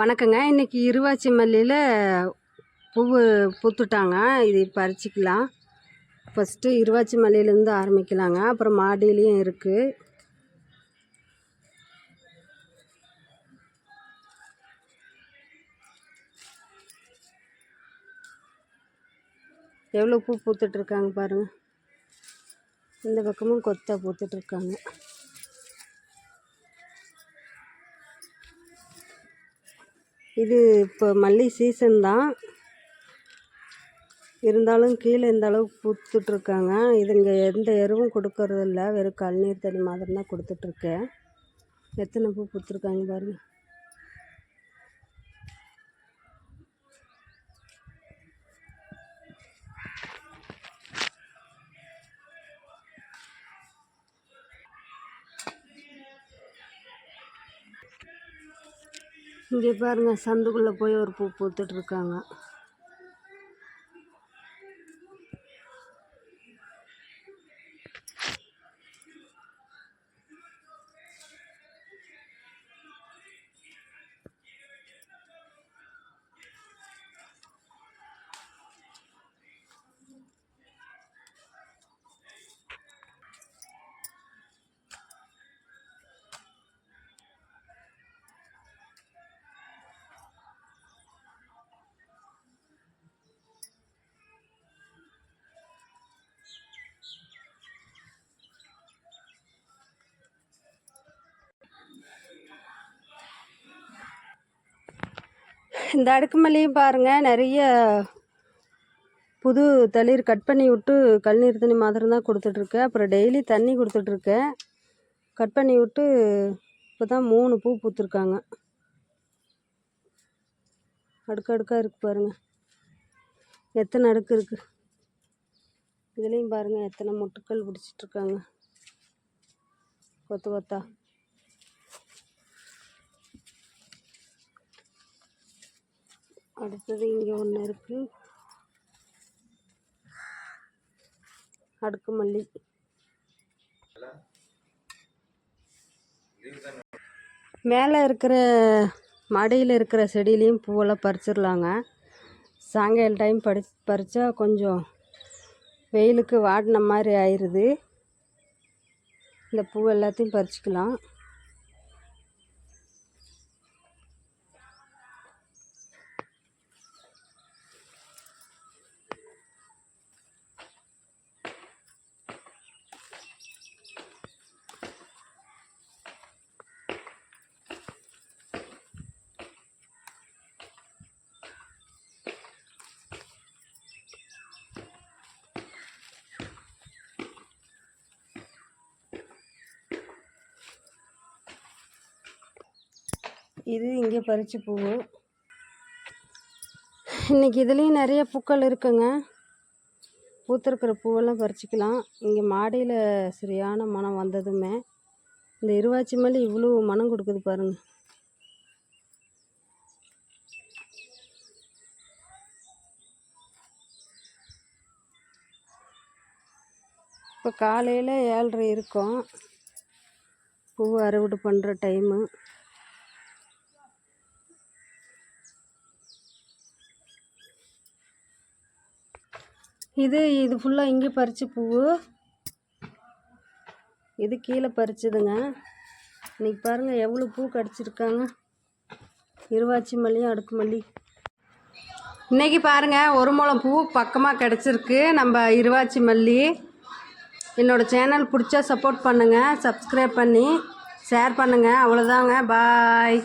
வணக்கங்க. இன்றைக்கி இருவாச்சி மல்லியில் பூவு பூத்துட்டாங்க. இது பறிச்சிக்கலாம். ஃபஸ்ட்டு இருவாச்சி மல்லியிலேருந்து ஆரம்பிக்கலாங்க. அப்புறம் மாடியிலையும் இருக்குது எவ்வளோ பூ பூத்துட்ருக்காங்க பாருங்கள் இந்த பக்கமும் கொத்தாக பூத்துட்ருக்காங்க இது இப்போ மல்லி சீசன் தான். இருந்தாலும் கீழே இந்த அளவுக்கு பூத்துட்ருக்காங்க. இதுங்க எந்த எருவும் கொடுக்கறதில்ல. வெறும் கழுநீர் தண்ணி மாதிரி தான் கொடுத்துட்ருக்கேன். எத்தனை பூ பூத்துருக்காங்க பாருங்கள் இங்கே பாருங்கள் சந்துக்குள்ளே போய் ஒரு பூ பூத்துட்ருக்காங்க இந்த அடுக்கு மல்லியும் பாருங்கள் நிறைய புது தளிர் கட் பண்ணி விட்டு கழுநீர் தண்ணி மாதிரி தான் கொடுத்துட்ருக்கேன் அப்புறம் டெய்லி தண்ணி கொடுத்துட்ருக்கேன் கட் பண்ணி விட்டு இப்போ தான் மூணு பூ பூத்துருக்காங்க. அடுக்கடுக்காக இருக்குது பாருங்கள் எத்தனை அடுக்கு இருக்குது இதுலேயும் பாருங்கள் எத்தனை மொட்டுக்கள் பிடிச்சிட்ருக்காங்க. கொத்து கொத்தா. அடுத்தது இங்கே ஒன்று இருக்குது அடுக்கு மல்லி மேலே இருக்கிற மடியில் இருக்கிற செடியிலையும் பூவெல்லாம் பறிச்சிடலாங்க. சாயங்காலம் டைம் படி பறித்தா கொஞ்சம் வெயிலுக்கு வாடின மாதிரி ஆயிடுது இந்த பூ எல்லாத்தையும் பறிச்சிக்கலாம். இது இங்கே பறித்து பூவு இன்றைக்கி இதுலேயும் நிறைய பூக்கள் இருக்குங்க. பூத்திருக்கிற பூவெல்லாம் பறிச்சிக்கலாம். இங்கே மாடியில் சரியான மனம் வந்ததுமே இந்த இருவாச்சி மல்லி இவ்வளோ மனம் கொடுக்குது பாருங்கள் இப்போ காலையில் ஏழ்ரை இருக்கும். பூ அறுவடை பண்ணுற டைமு இது இது ஃபுல்லாக இங்கே பறித்து பூ இது கீழே பறிச்சதுங்க. இன்றைக்கி பாருங்கள் எவ்வளோ பூ கடிச்சிருக்காங்க. இருவாச்சி மல்லியும் அடுக்கு மல்லி. இன்றைக்கி பாருங்கள் ஒரு முளம் பூ பக்கமாக கிடச்சிருக்கு. நம்ம இருவாச்சி மல்லி. என்னோடய சேனல் பிடிச்சா சப்போர்ட் பண்ணுங்கள் சப்ஸ்கிரைப் பண்ணி ஷேர் பண்ணுங்கள் அவ்வளோதாங்க பாய்